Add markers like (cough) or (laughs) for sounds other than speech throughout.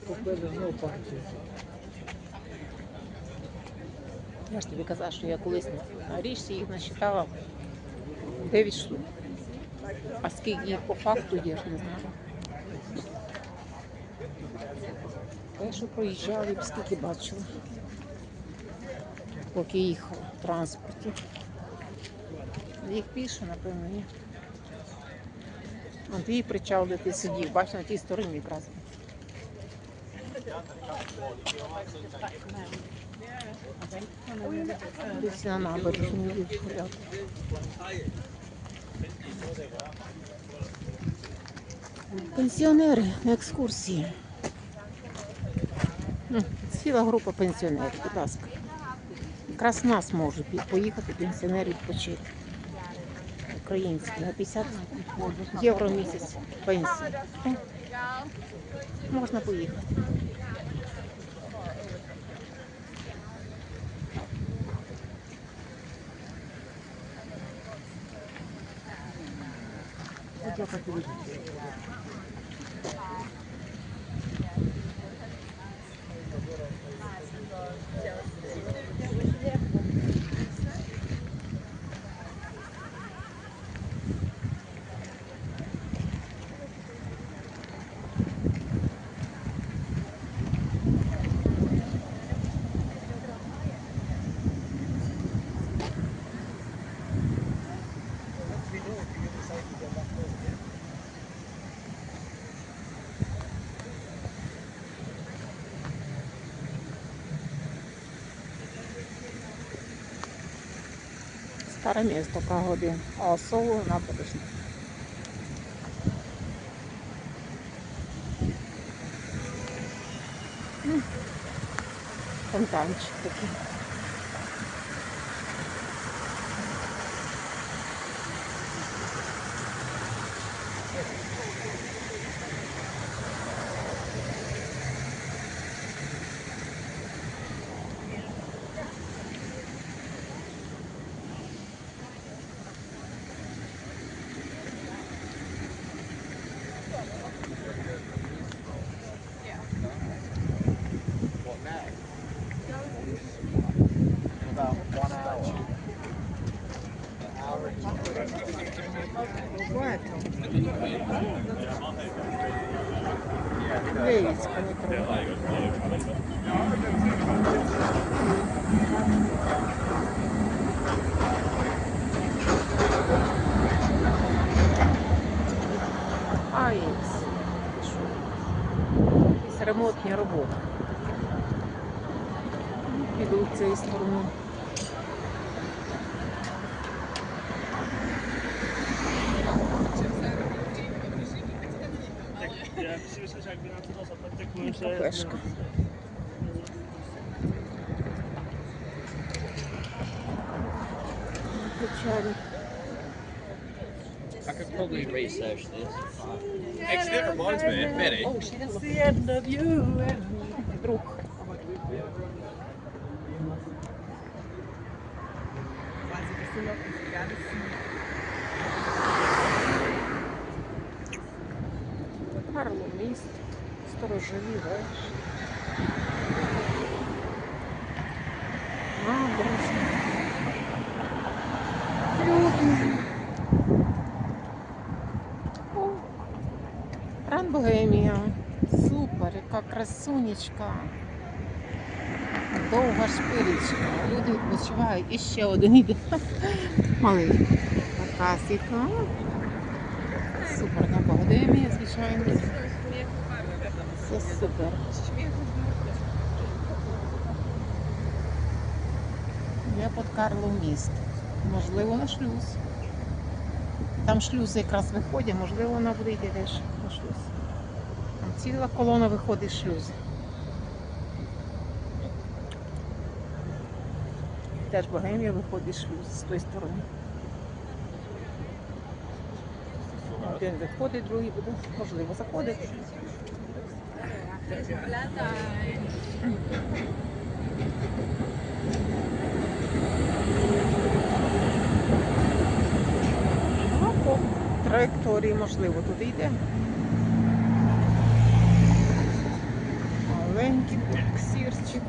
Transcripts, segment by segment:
Купили знову партію. Я ж тобі казала, що я колись на річці їх насчитала 9 штук. А скільки їх по факту є, ж не знаю. Те, що проїжджали, скільки бачила. Поки їхала в транспорті. Їх більше, напевно, ні. А причал, де ти сидів, бачиш, на тій стороні якраз. Десь на набережні гуляти. Пенсіонери на екскурсії. Ну, Ціла група пенсіонерів, будь ласка. Якраз нас може пі- поїхати пенсіонери відпочити. Українські на 50 євро місяць пенсії. Можна поїхати. Obrigado. Старе місто Прогоди, а Осово набережна. М, Фонтанчик такий. Левицька метро. АЕС. Якісь ремонтні роботи. Цієї сторони. Ja, i kółeczko. I could probably research this. Of Oh, she didn't the end of you and Brooke. Карло міст, сторожові вежі. Набережна. Люди. О, Супер, яка красунечка. Довга шпилечка. Люди відпочивають. І ще один іде. (laughs) Малий. Така. Супер на Богемія, звичайно. Все супер. Я під Карлов міст. Можливо, на шлюз. Там шлюз якраз виходить, можливо, буде йти теж на шлюз. Там ціла колона виходить з шлюзу. Теж Богемія виходить з шлюзу з тої сторони. Один виходить, другий буде, можливо, заходити. Ну, по траєкторії, можливо, туди йде. Маленький Сірчик.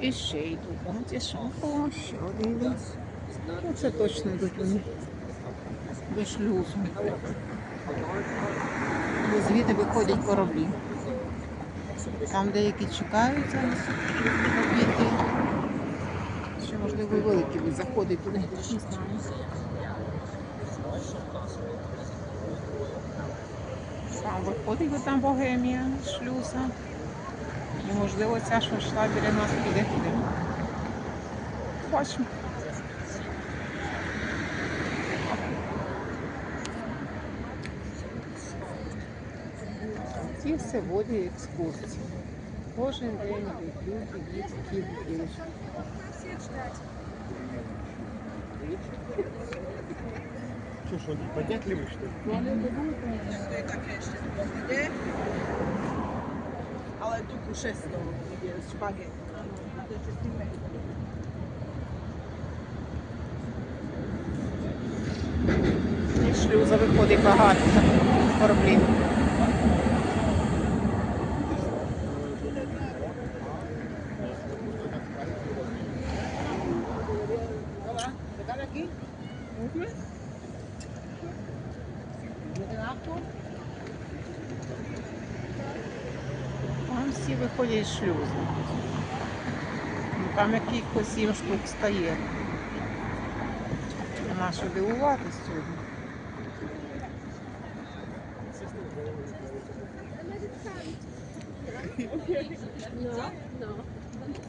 І ще йдуть. От і що? О, ще один йде. Ну, це точно йдуть вони. До шлюзу. Звідти виходять кораблі. Там деякі чекають зараз обійти. Ще можливо великі будуть заходити туди. Там виходить там богемія, шлюза. І можливо ця, що йшла біля нас, піде туди. Бачимо. Все водять екскурсії. Кожен день люди, дітки, дівчатки. Что, что, поднять ли вы, что ли? Ale tu kuše z toho je špaget. І шлюза виходить багато кораблів. Там всі шлюзу. Ну, Там якихось сім штук стає. Нема що дивуватись сьогодні.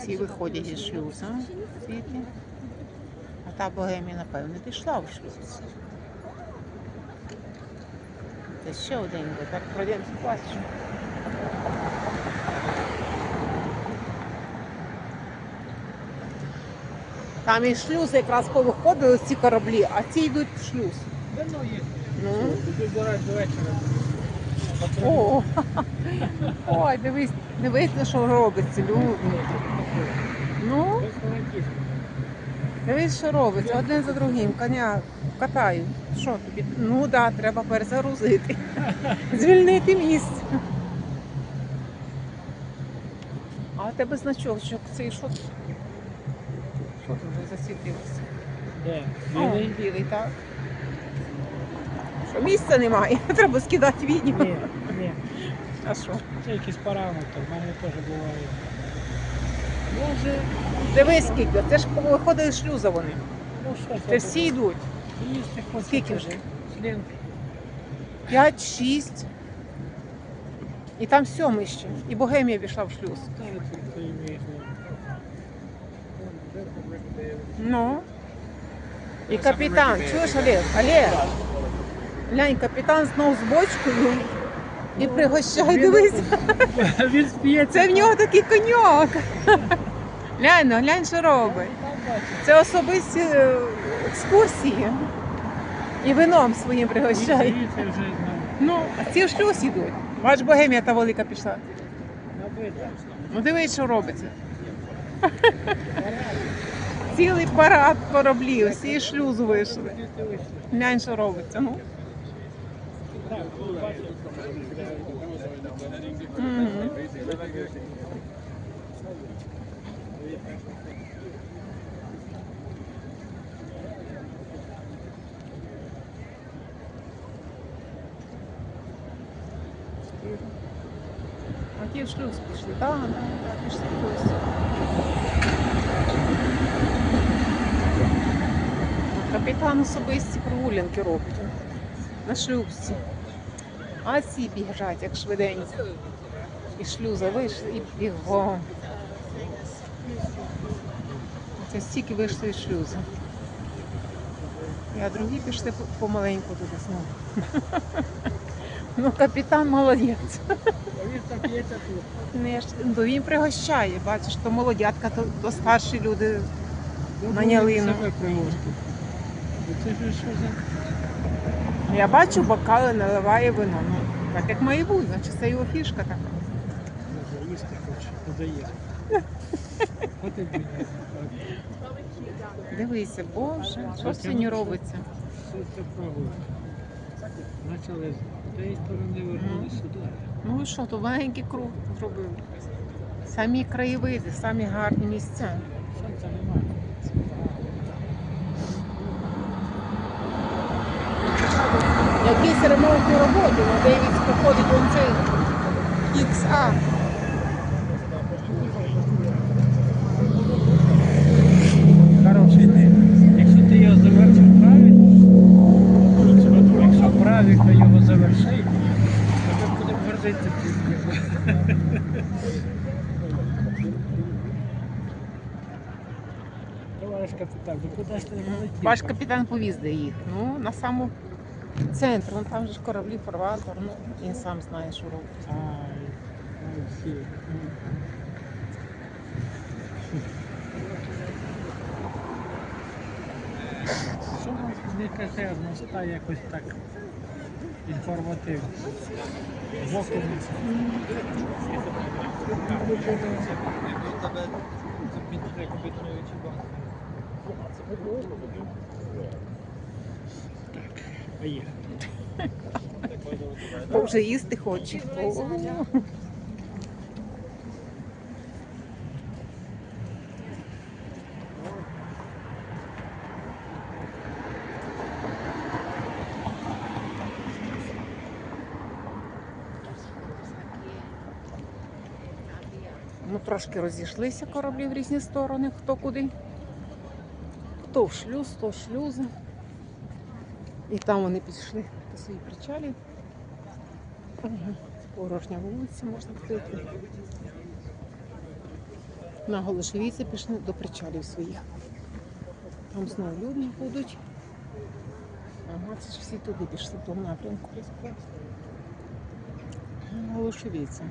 Ці виходять із шлюза звідти. А та богемія, напевно, пішла в шлюз. Це ще один. Так пройдемо бачимо. Там із шлюзу якраз повиходили ці кораблі, а ці йдуть в шлюз. Давно есть. Ну. Тут зараз до вечора. Ой, дивись, дивись, що робиться, люди. Ну, дивись, що робиться. Один за другим коня катають. Що тобі? Ну так, да, треба перезагрузити. (laughs) Звільнити місце. А у тебе значочок цей що? Що ти вже засвітився? Де? О, Білий? так. Що місця немає, (laughs) треба скидати відео. Ні, ні. А що? Це якийсь параметр, в мене теж буває. Боже. Дивись скільки, це ж виходить з шлюза вони. Ну що Це всі йдуть. Їсти хочеться. Скільки вже? Член. 5-6. І там сьомий ще. І Богемія пішла в шлюз. Ну. І капітан, чуєш, Олег? Олег. Глянь, капітан знов з бочкою і пригощає, дивись. (laughs) Він спіється. Це в нього такий коньок. (laughs) Глянь, ну, глянь, що робить. Це особисті е, екскурсії. І вином своїм пригощає. Вже знаю. Ну, а ці в шлюз йдуть. Бач, богемія та велика пішла. Ну дивись, що робиться. (laughs) Цілий парад кораблів, всі з шлюзу вийшли. Що робиться. Ну. А ті в шлюз пішли. Так, так, так, пішли в шлюз. Капітан особисті прогулянки робить на шлюбці. А ці біжать, як швиденько. І шлюза вийшли і бігом. Це стільки вийшли з шлюза. А другі пішли помаленьку туди знову. (laughs) Ну, капітан молодець. Ж- ну, він пригощає, бачиш, то молодятка, то, старші люди. На ялину. Себе привозити. За... Я бачу, бокали наливає вино. Ну, так як має бути, значить це його фішка така. Може, хоче, подає. Дивися, боже, що сьогодні робиться? Це пробує. Почали з тієї сторони вернули сюди. Ну що, то маленький круг зробив. Самі краєвиди, самі гарні місця. Сонця немає. Якісь ремонтні роботи, на Девіць проходить вон цей XA. Хороший. Якщо ти його завершив правильно, якщо правильно його завершив, то ми будемо гордитися. Товариш капітан, ну куди ж ти? Ваш капітан повіз де їх. Ну, на саму центр. Ну там же ж кораблі, фарватер, ну він сам знає, що робить. Всі. Що вам не каже, ну стає якось так інформативно. Боку поїхали. Бо вже їсти хоче. Ну, трошки розійшлися кораблі в різні сторони, хто куди. Хто в шлюз, хто в шлюзи. І там вони пішли до своїх причалів. Ага, Порожня вулиця можна вийти. На Голошевіці пішли до причалів своїх. Там знову люди будуть. Ага, це ж всі туди пішли в напрямку. Голошевіця.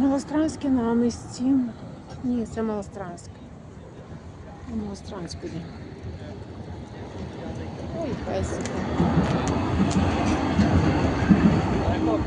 Малостранське на місці. Ні, це Малостранське. Йде. Ой, песика. Jako,